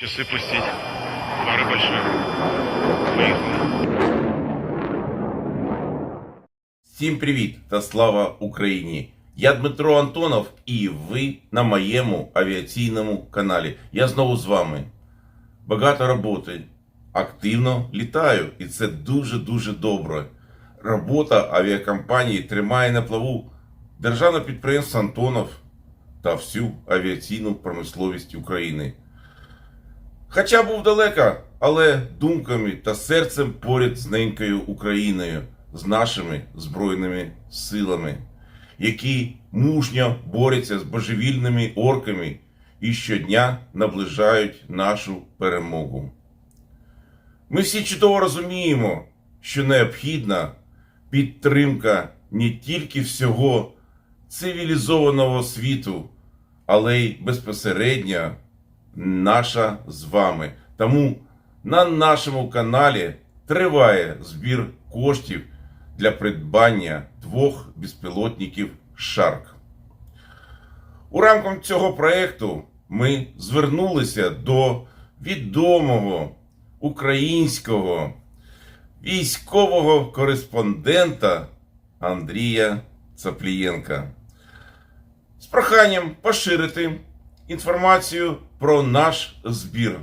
Часы пустить. Пары большие. Поехали. Всім привіт та слава Україні! Я Дмитро Антонов і ви на моєму авіаційному каналі. Я знову з вами. Багато роботи. Активно літаю, і це дуже-дуже добре. Робота авіакомпанії тримає на плаву державне підприємство Антонов та всю авіаційну промисловість України. Хоча був далеко, але думками та серцем поряд з ненькою Україною, з нашими збройними силами, які мужньо борються з божевільними орками і щодня наближають нашу перемогу. Ми всі чудово розуміємо, що необхідна підтримка не тільки всього цивілізованого світу, але й безпосередньо наша з вами. Тому на нашому каналі триває збір коштів для придбання двох безпілотників Шарк. У рамках цього проєкту ми звернулися до відомого українського військового кореспондента Андрія Цаплієнка з проханням поширити інформацію про наш збір.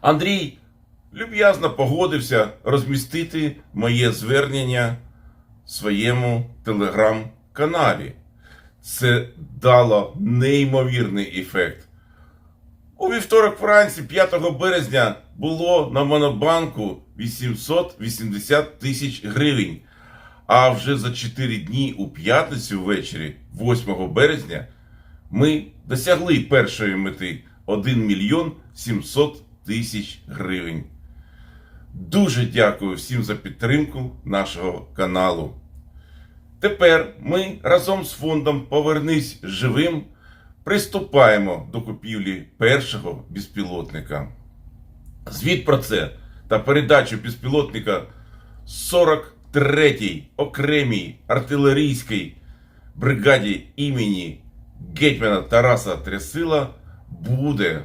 Андрій люб'язно погодився розмістити моє звернення в своєму телеграм-каналі. Це дало неймовірний ефект. У вівторок вранці, 5 березня, було на Монобанку 880 тисяч гривень. А вже за 4 дні у п'ятницю ввечері, 8 березня, ми досягли першої мети 1 мільйон 700 тисяч гривень. Дуже дякую всім за підтримку нашого каналу. Тепер ми разом з фондом Повернись живим приступаємо до купівлі першого безпілотника. Звіт про це та передачу безпілотника 43-й окремій артилерійській бригаді імені гетьмана Тараса Трясила буде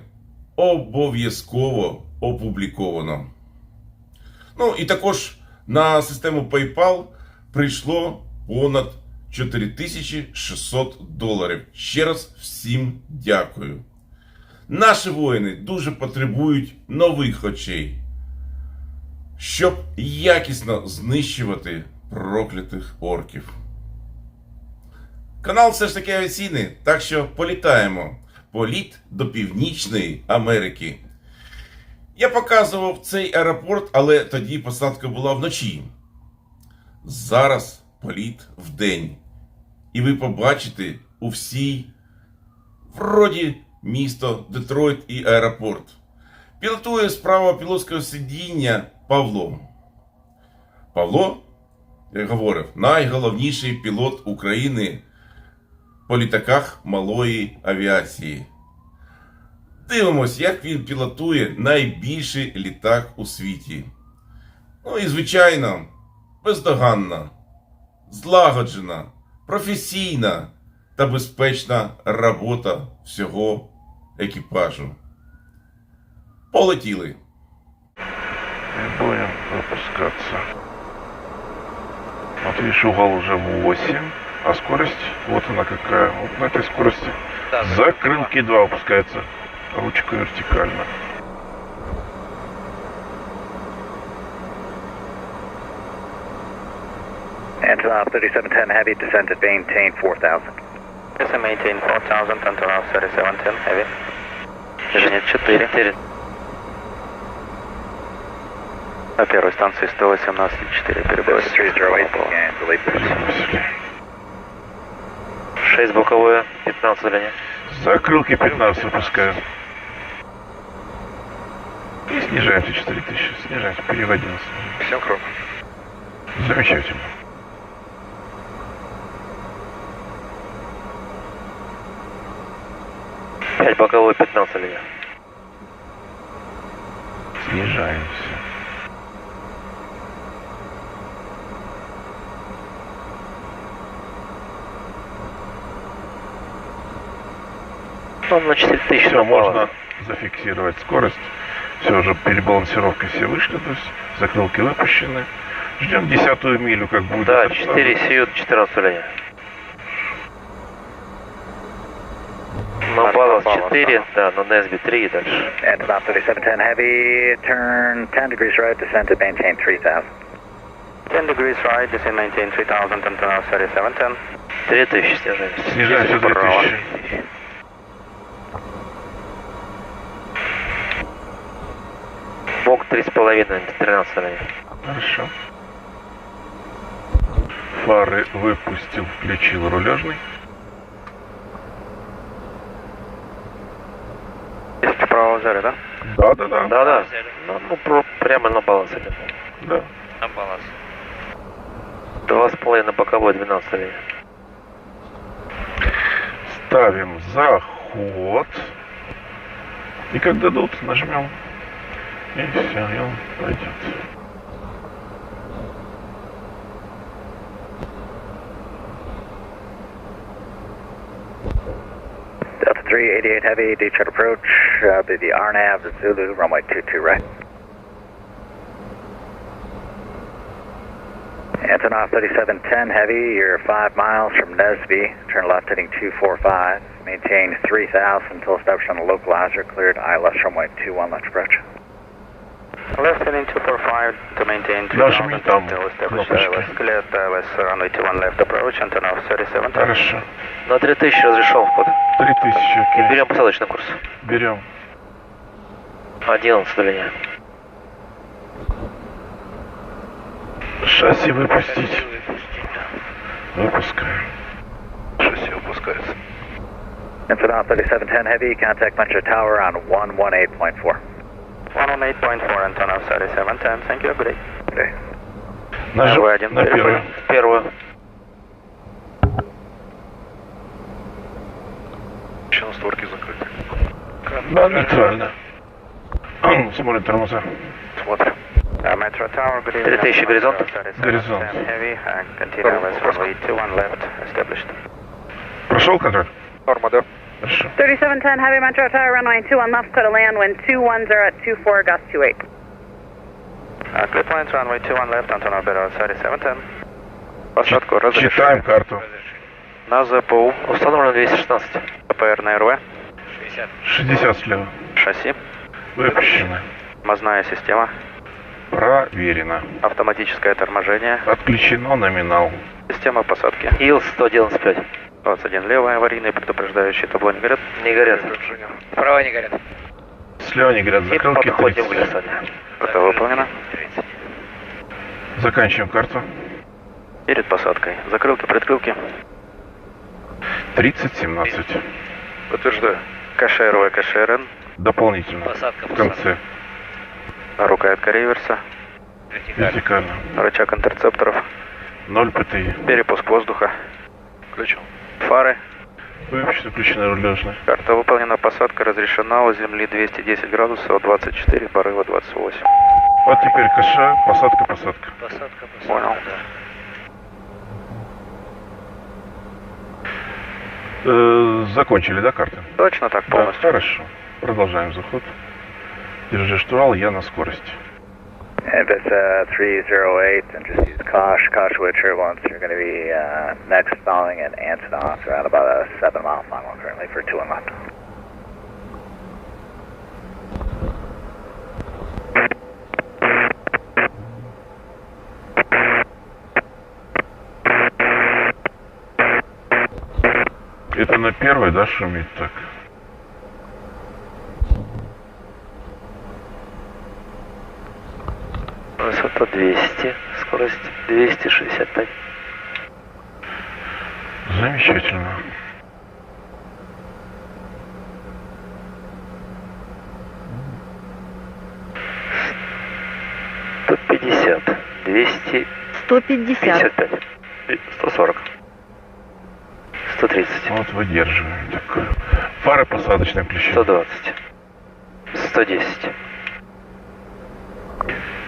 обов'язково опубліковано. Ну і також на систему PayPal прийшло понад 4600 доларів. Ще раз всім дякую. Наші воїни дуже потребують нових очей, щоб якісно знищувати проклятих орків. Канал все ж таки авіаційний, так що політаємо. Політ до Північної Америки. Я показував цей аеропорт, але тоді посадка була вночі. Зараз політ вдень. І ви побачите у всій вроді місто Детройт і аеропорт. Пілотує справа пілотського сидіння Павло. Павло, як говорив, найголовніший пілот України по літаках малої авіації. Дивимось, як він пілотує найбільший літак у світі. Ну і, звичайно, бездоганна, злагоджена, професійна та безпечна робота всього екіпажу. Полетіли. Не будем выпускаться. Вот видишь, угол уже 8, а скорость, вот она какая. Вот на этой скорости закрылки 2 опускается. Ручка вертикально. Antonov 3710 Heavy, descend at maintain 4000. Если maintain 4000, Antonov 3710 Heavy. Движение 4. 4. На первой станции 118.4 перебой. 6 боковое, 15 удаление. Закрылки 15 выпускаю. И снижаемся 4000. Снижаемся, переводим. Все круто. Замечательно. Пять боковой, 15 линия. Снижаемся. Ну, на 4000 Все, попало. можно зафиксировать скорость. Все уже перебалансировка все вышли, то есть закрылки выпущены. Ждем десятую милю, как будет. Да, это 4 Сьют, 14 линия. На баланс 4, да, на Несби 3 и дальше. Antonov 3710 Heavy, turn 10 degrees right, descend to maintain 3000. 10 degrees right, descend maintain 3000, Antonov 3710. 3000 снижаемся. Снижаемся до Право. 3000. Бок 3,5, 13 линия. Хорошо. Фары выпустил, включил рулежный. Есть право взяли, да? Да, да, да. Да, да. Ну, ну, прямо на баланс идем. да. На баланс. Два с половиной боковой, 12 линия. Ставим заход. И как дадут, нажмем. Inferior Legends. Delta 388 Heavy, detour approach, uh, be the RNAV Zulu, runway 22 right. Antonov 3710 Heavy, you're 5 miles from Nesby, turn left heading 245, maintain 3000 until established on the localizer, cleared ILS runway 21 left approach. Left heading 245 to maintain Нажми 3000 там until established кнопочки. ILS cleared ILS runway 21 left approach, Antonov 3710. Хорошо. На 3000 разрешен вход. 3000, окей. Берем посадочный курс. Берем. 11 линия. Шасси выпустить. Выпускаем. Шасси выпускается. Antonov 3710 Heavy, contact Metro Tower on 118.4. 118.4, Antonov 3710. Thank you, good day. Okay. Нажим один. на первую. Первую. Еще створки закрыты. Да, нейтрально. Смотрим тормоза. Смотрим. Metro Tower, good evening. 3000 горизонт. Горизонт. Heavy, continue ILS runway 21 left established. Прошел контроль? Норма, да? Хорошо. 3710 Heavy Metro Tower, runway 21 left, clear to land, wind 210 at 24, gust 28. Uh, clear planes, runway 21 left, Antonov Better 3710. Посадку разрешили. Читаем карту. На ЗПУ. Установлено 216. ПР на РВ. 60 слева. Шасси. Выпущено. Тормозная система. Проверено. Автоматическое торможение. Отключено номинал. Система посадки. ИЛ 195. 21 левая, аварийные предупреждающие табло не горят? Не горят. Справа не горят. Слева не горят И закрылки. подходим к 30. засаде. Это выполнено. Заканчиваем карту. Перед посадкой. Закрылки, предкрылки. 30-17. Подтверждаю. КШРВ, КШРН. Дополнительно. В конце. Рукоятка реверса. Вертикально. Рычаг интерцепторов. 0 ПТИ. Перепуск воздуха. Включил. Фары. Выпущено, включено рулежное. Карта выполнена. Посадка разрешена. У земли 210 градусов, 24, порыва 28. Вот теперь каша, посадка, посадка. Понял. Э, закончили, да, карты? Точно так Да, полностью. хорошо. Продолжаем заход. Держи штурвал, я на скорости. And if it's uh, 308, then just use caution, caution with turbulence. You're going to be uh, next following an Antonov around about a 7 mile final currently for 2 and left. Это на первой, да, шумит так? Высота 200, скорость 265. Замечательно. Сто пятьдесят, двести 150. пятьдесят пять, сто сорок, сто тридцать, Вот выдерживаем такое. Фары посадочные включены. сто двадцать, сто десять,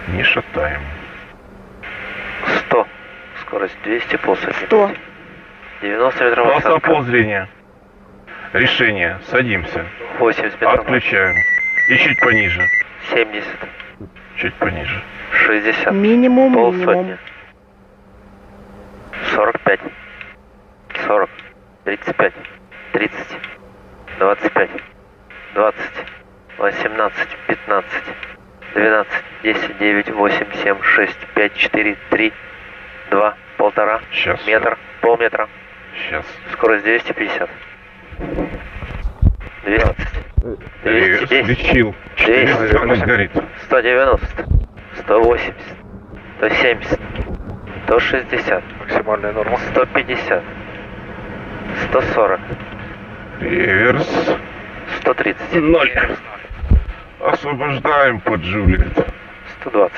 Не шатаем. сто. Скорость 200, полсотни. 100. 90 метров Полоса посадка. ползрения. Решение. Садимся. 80 метров. Отключаем. И чуть пониже. 70. Чуть пониже. 60. Минимум, Полсотни. минимум. 45. 40. 35. 30. 25. 20. 18. 15. 12. 10. 9. 8. 7. 6. 5. 4. 3. 2. Полтора. Сейчас. Метр. Полметра. Сейчас. Скорость 250. 200. Реверс 210. включил. 200. Четыре горит. 190. 180. 170. 160. Максимальная норма. 150. 140. Реверс. 130. Ноль. Освобождаем под Джулиет. 120.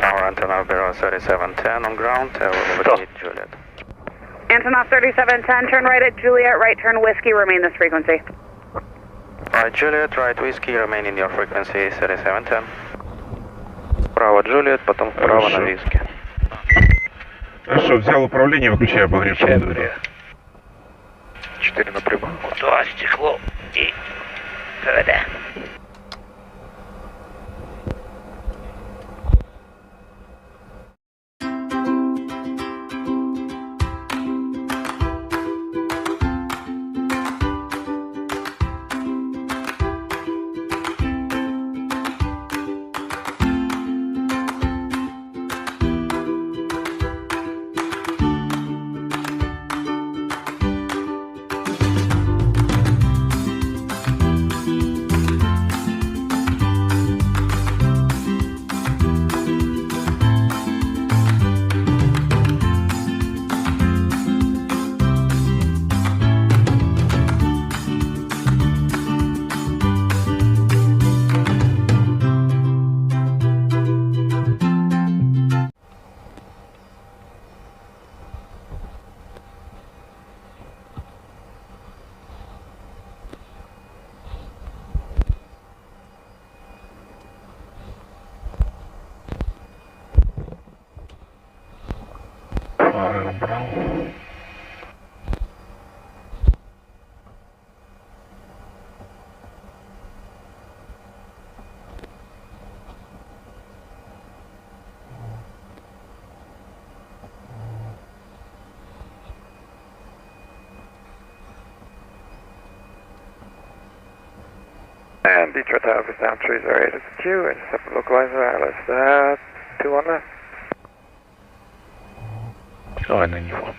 Tower Antonov Bureau 3710 on ground, uh, we'll overtake Juliet. Antonov 3710, turn right at Juliet, right turn whiskey, remain this frequency. Right, Juliet, right whiskey, remain in your frequency 3710. Право Джулиет, потом вправо на виске. Хорошо, взял управление, выключай обогрев двери. 4 на прибыль. Два стекло и провода. And Detroit Tower, is down trees area the Q, intercept localizer, ILS there, uh, 2 on left. Oh, and then you want.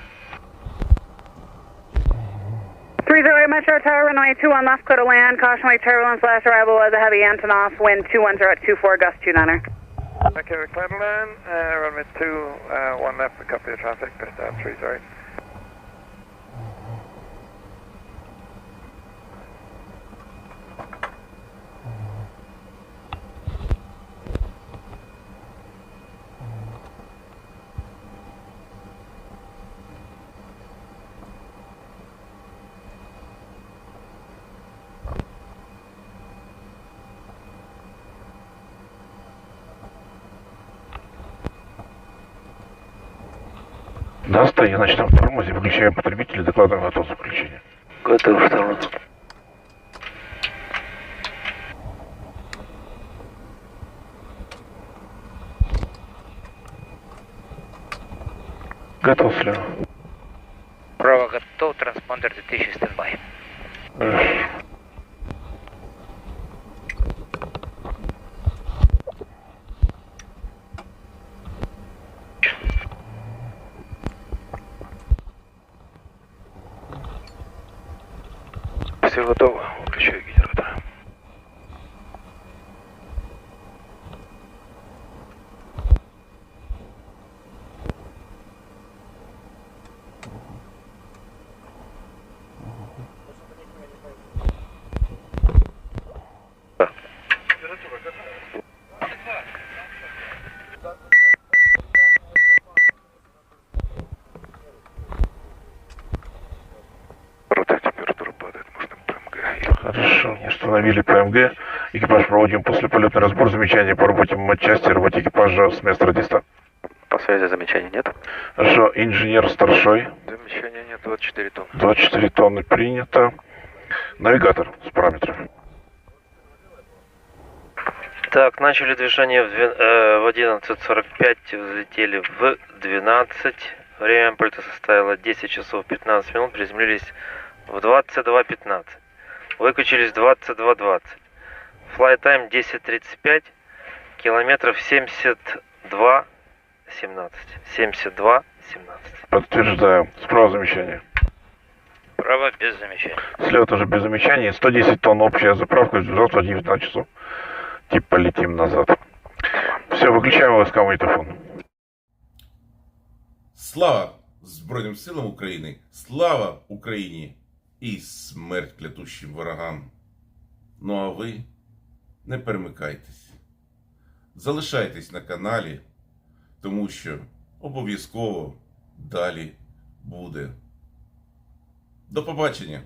30 Metro Tower, runway on left, clear to land. Caution, Cautionary turbulence, last arrival was a heavy Antonov, wind 210 at 24, gust 29. Okay, we're clear to land, uh, runway two uh, left, we copy of traffic, just down 30. Достань, значит, там в тормозе, выключаем потребителя, докладываем готов заключение. Готов второй. Готов слева. Право готов, транспондер 2000 стендбай. Хорошо. Все готово, выключаю генератор. Рота температура падает, можно ПМГ. Остановили ПМГ. Экипаж проводим после полетный разбор. Замечания по работе матчасти, работе экипажа с места радиста. По связи замечаний нет. Хорошо, инженер старшой. Замечания нет, 24 тонн. 24 тонны принято. Навигатор с параметрами. Так, начали движение в, две- э, в 11.45, взлетели в 12. Время полета составило 10 часов 15 минут, приземлились в 22.15. Выключились в 22.20. Flight time 10.35, километров 72 17. 72 17. Подтверждаю. Справа замечание. Право без замечаний. Слева тоже без замечаний. 110 тонн общая заправка. Завтра 19 часов. Типа полетим назад. Все, выключаем войска магнитофон. Слава Збройним силам України! Слава Україні! І смерть клятущим ворогам! Ну а ви не перемикайтесь. Залишайтесь на каналі, тому що обов'язково далі буде. До побачення!